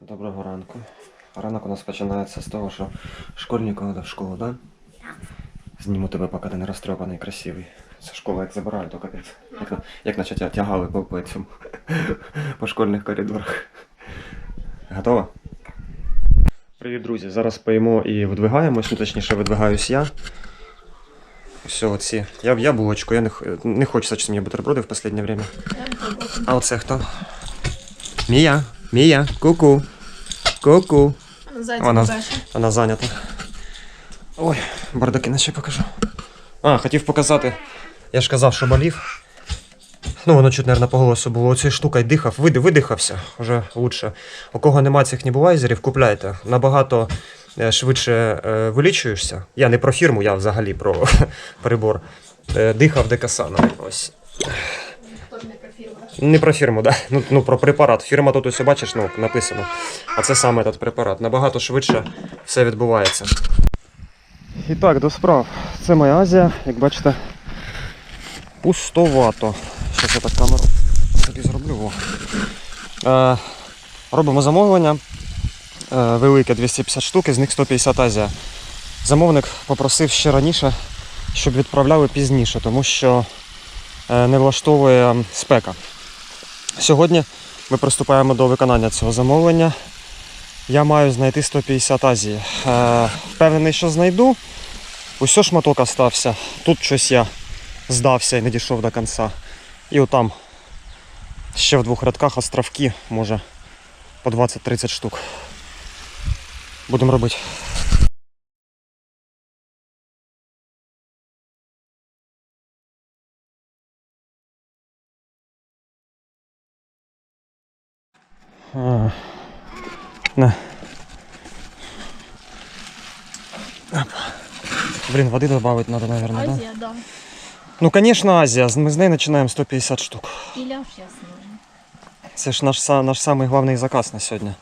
Доброго ранку. Ранок у нас починається з того, що школьнику треба в школу, да? Зніму тебе, поки ти не розтрьопаний, красивий. Це школа як забираю, то капець. Як, як наче тя- тягали по, по цьому по школьних коридорах. Готова? Привіт, друзі. Зараз поїмо і видвигаємось, ну точніше видвигаюсь я. Все, оці. Я, я булочку, я не, не хочеться щось мені бутерброди в останнє время. А оце хто? Мія, Мія, ку-ку. Ку-ку. Зайця Вона, Даша. вона зайнята. Ой, бардаки наче покажу. А, хотів показати. Я ж казав, що болів. Ну, воно чуть, мабуть, по голосу було. Оцією штукою дихав, види, видихався вже лучше. У кого нема цих небулайзерів, купляйте. Набагато е, швидше е, вилічуєшся. Я не про фірму, я взагалі про прибор. Е, Дихав Декасана. Ось. Теж не про фірму. Не про фірму, да. Ну, ну про препарат. Фірма тут ось бачиш, ну, написано. А це саме этот препарат. Набагато швидше все відбувається. І так, до справ. Це моя Азія, як бачите, пустовато. Щас я так камеру собі зроблю. Е, робимо замовлення. Е, велике 250 штук, з них 150 Азія. Замовник попросив ще раніше, щоб відправляли пізніше, тому що е, не влаштовує спека. Сьогодні ми приступаємо до виконання цього замовлення. Я маю знайти 150 Азії. Е, впевнений, що знайду. Усьо шматок остався. Тут щось я здався і не дійшов до кінця. І отам ще в двох рядках островки, може, по 20-30 штук. Будемо робити. А, на. Оп. Блин, воды добавить надо, наверное, да? Азія, да. Ну, конечно, Азия. Мы с ней начинаем 150 штук. І ляж ясно. Це ж наш, са- наш самий головний заказ на сьогодні.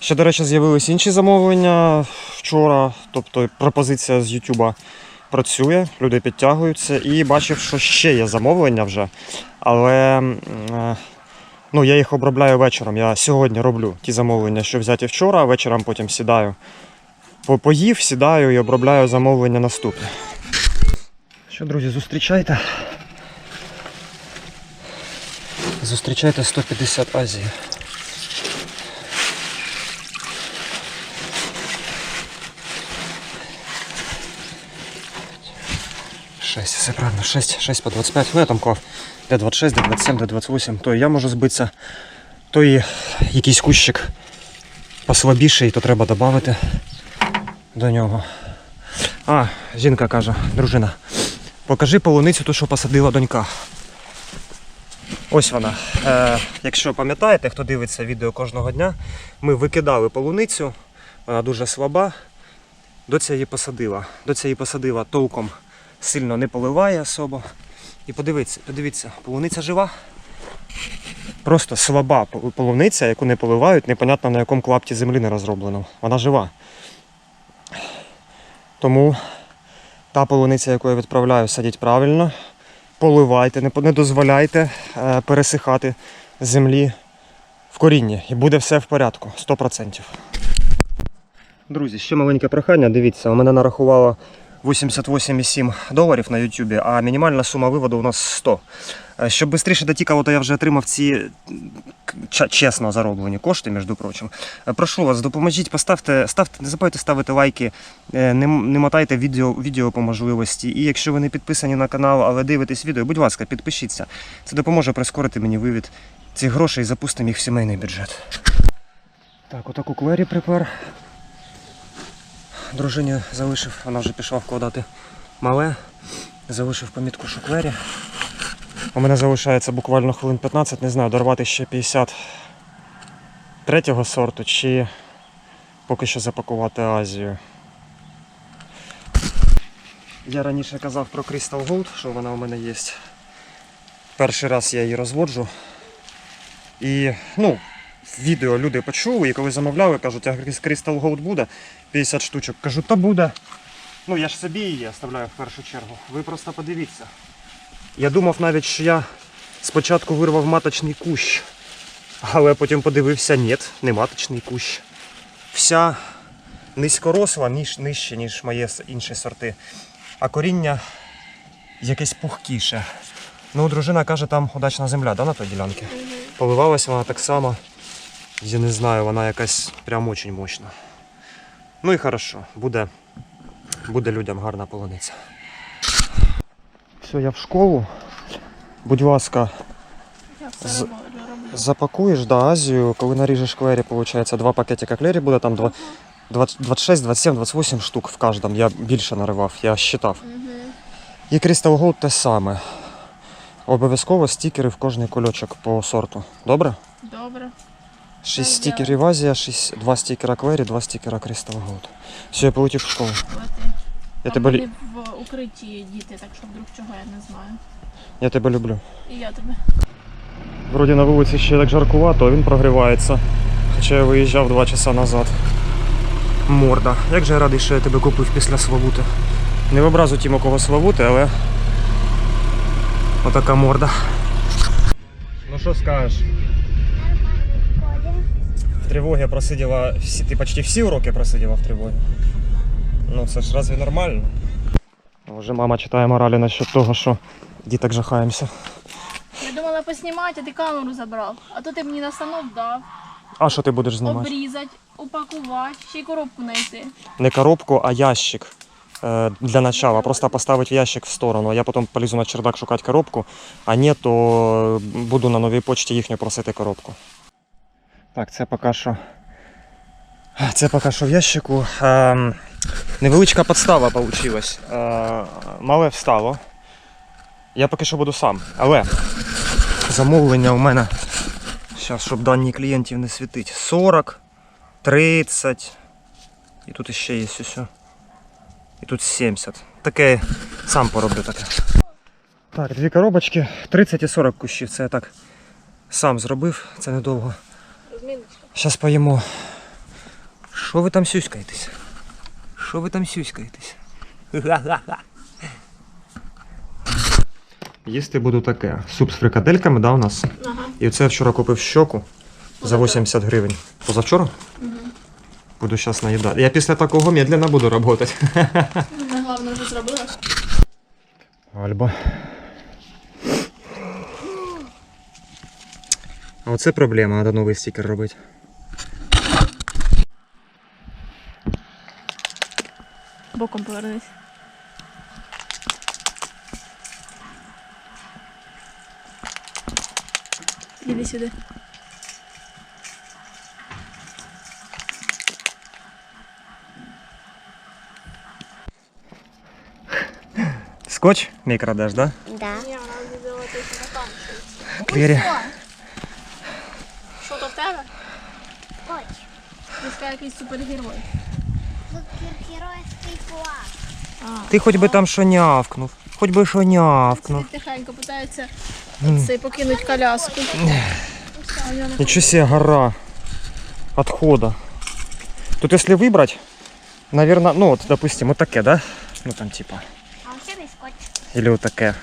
Ще, до речі, з'явились інші замовлення вчора, тобто пропозиція з Ютуба працює, люди підтягуються і бачив, що ще є замовлення вже. Але м, е, ну, я їх обробляю вечором. Я сьогодні роблю ті замовлення, що взяті вчора, а вечором потім сідаю. Поїв, сідаю і обробляю замовлення наступне. Що, друзі, зустрічайте. Зустрічайте 150 Азії. Шесть, все правильно, 6, 6 по 25. Ну я там клав де 26, де 27, де 28. То я можу збитися, то і якийсь кущик послабіший, то треба додати до нього. А, жінка каже, дружина, покажи полуницю ту, що посадила донька. Ось вона. Е, якщо пам'ятаєте, хто дивиться відео кожного дня, ми викидали полуницю, вона дуже слаба. Доця її посадила. Доця її посадила толком сильно не поливає особо. І подивіться, подивіться, полуниця жива. Просто слаба полуниця, яку не поливають, непонятно на якому клапті землі не розроблено. Вона жива. Тому та полуниця, яку я відправляю, садіть правильно поливайте, не, дозволяйте е, пересихати землі в корінні. І буде все в порядку, 100%. Друзі, ще маленьке прохання. Дивіться, у мене нарахувало 88,7 доларів на YouTube, а мінімальна сума виводу у нас 100. Е, Щоб швидше дотікало, то я вже отримав ці чесно зароблені кошти, між прочим. Е, Прошу вас, допоможіть, поставте, ставте, не забувайте ставити лайки, е, не, не мотайте відео, відео по можливості. І якщо ви не підписані на канал, але дивитесь відео, будь ласка, підпишіться. Це допоможе прискорити мені вивід цих грошей і запустимо їх в сімейний бюджет. Так, отаку квері припер. Дружині залишив, вона вже пішла вкладати мале. Залишив помітку що квері. У мене залишається буквально хвилин 15, не знаю, дорвати ще 50 третього сорту чи поки що запакувати Азію. Я раніше казав про Crystal Gold, що вона у мене є. Перший раз я її розводжу. І, ну, відео люди почули, і коли замовляли, кажуть, а Crystal Gold буде 50 штучок. Кажу, та буде. Ну, я ж собі її оставляю в першу чергу. Ви просто подивіться. Я думав навіть, що я спочатку вирвав маточний кущ Але потім подивився, ні, нематочний кущ. Вся низькоросла, ніж, нижче, ніж мої інші сорти. А коріння якесь пухкіше. Ну, дружина каже, там удачна земля, да, на той ділянці? Поливалася вона так само. Я не знаю, вона якась прям очень мощна. Ну і хорошо, буде, буде людям гарна полуниця. Все, я в школу. Будь ласка, З- запакуєш да, Азію, коли наріжеш клері, виходить, два пакетика клері буде там два- 20 26, 27, 28 штук в кожному. Я більше наривав, я считав. І Crystal Gold те саме. Обов'язково стікери в кожний кульочок по сорту. Добре? Добре. 6 Так, стікерів 6, 2 стікера Клері, 2 стікера Crystal Gold. Все, я полетів в школу. Я Там тебе, лі- в укритті діти, так що вдруг чого я не знаю. я тебе люблю. І я тебе. Вроді на вулиці ще так жаркувато, а він прогрівається. Хоча я виїжджав 2 часа назад. Морда. Як же я радий, що я тебе купив після Славути. Не в образу тім, у кого Славути, але. Отака морда. Ну що скажеш? В тривогі просиділа всі. Ти почти всі уроки просиділа в тривогі. Ну це ж разве нормально? Вже мама читає моралі насчет того, що діток жахаємося. Я думала поснімати, а ти камеру забрав. А то ти мені настанов дав, А що ти будеш знімати? обрізати, упакувати, ще й коробку знайти. не коробку, а ящик е, для начала. Просто поставити ящик в сторону. а Я потім полізу на чердак шукати коробку, а ні, то буду на новій почті їхню просити коробку. Так, це поки що. Це поки що в ящику. Ем, невеличка подстава вийшла. Е, мале встало. Я поки що буду сам. Але замовлення у мене. Зараз, щоб дані клієнтів не світить. 40, 30. І тут ще є усе. І тут 70. Таке сам пороблю таке. Так, дві коробочки, 30 і 40 кущів. Це я так сам зробив, це недовго. Зараз поїмо. Що ви там сюськаєтесь? Що ви там сюськаєтесь? Їсти буду таке. Суп з фрикадельками, да, у нас. Ага. І оце я вчора купив щоку за 80 гривень. Позавчора? Буду зараз наїдати. Я після такого медленно буду працювати. Ну, Головне вже зробила. Альба. А оце проблема, треба новий стікер робити. Боком повернись. Іди сюди. Скотч мікродеш, да? Да. Ні, Якийсь супергерой. супергеройський. А, Ти хоч би там що нявкнув. Хоч би що нявкнув. Тихенько, питається цей покинуть коляску. Нічого себе, гора отхода. Тут если выбрать, наверное, ну вот, допустим, вот таке, да? Ну там типа. Или вот таке.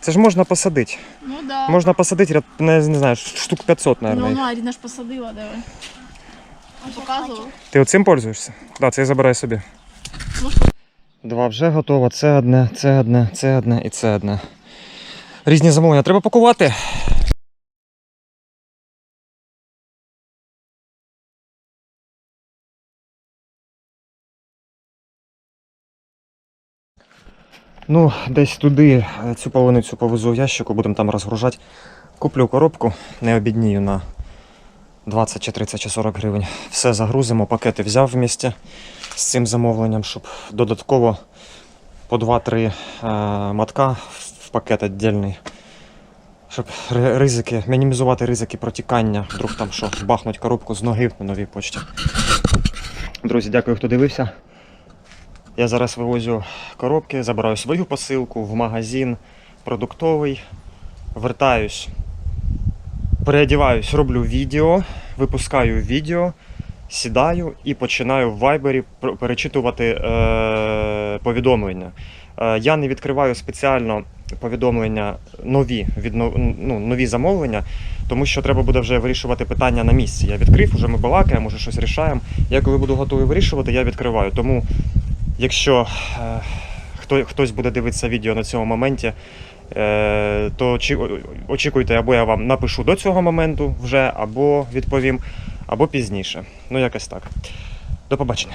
Це ж можна посадити. Ну да. Можна посадити, не, не знаю, штук 500, Ну, наверное. ну, Аріна ж посадила, диви. А показував? Ти оцим пользуєшся? Так, да, це я забираю собі. Ну, Два вже готово. Це одне, це одне, це одне і це одне. Різні замовлення. Треба пакувати. Ну, десь туди е, цю полуницю повезу в ящику, будемо там розгружати. Куплю коробку, не обіднію на 20 чи 30 чи 40 гривень. Все загрузимо, пакети взяв в місті з цим замовленням, щоб додатково по 2-3 е, матка в пакет віддільний. Щоб ризики, мінімізувати ризики протікання, вдруг там що, бахнуть коробку з ноги на новій почті. Друзі, дякую, хто дивився. Я зараз вивозю коробки, забираю свою посилку в магазин продуктовий, вертаюсь, переодіваюсь, роблю відео, випускаю відео, сідаю і починаю в вайбері перечитувати е, повідомлення. Е, Я не відкриваю спеціально повідомлення нові від ну, нові замовлення, тому що треба буде вже вирішувати питання на місці. Я відкрив, уже ми балакаємо, може щось рішаємо. Я коли буду готовий вирішувати, я відкриваю. Тому, якщо е, хто, хтось буде дивитися відео на цьому моменті, то очікуйте, або я вам напишу до цього моменту вже, або відповім, або пізніше. Ну, якось так. До побачення.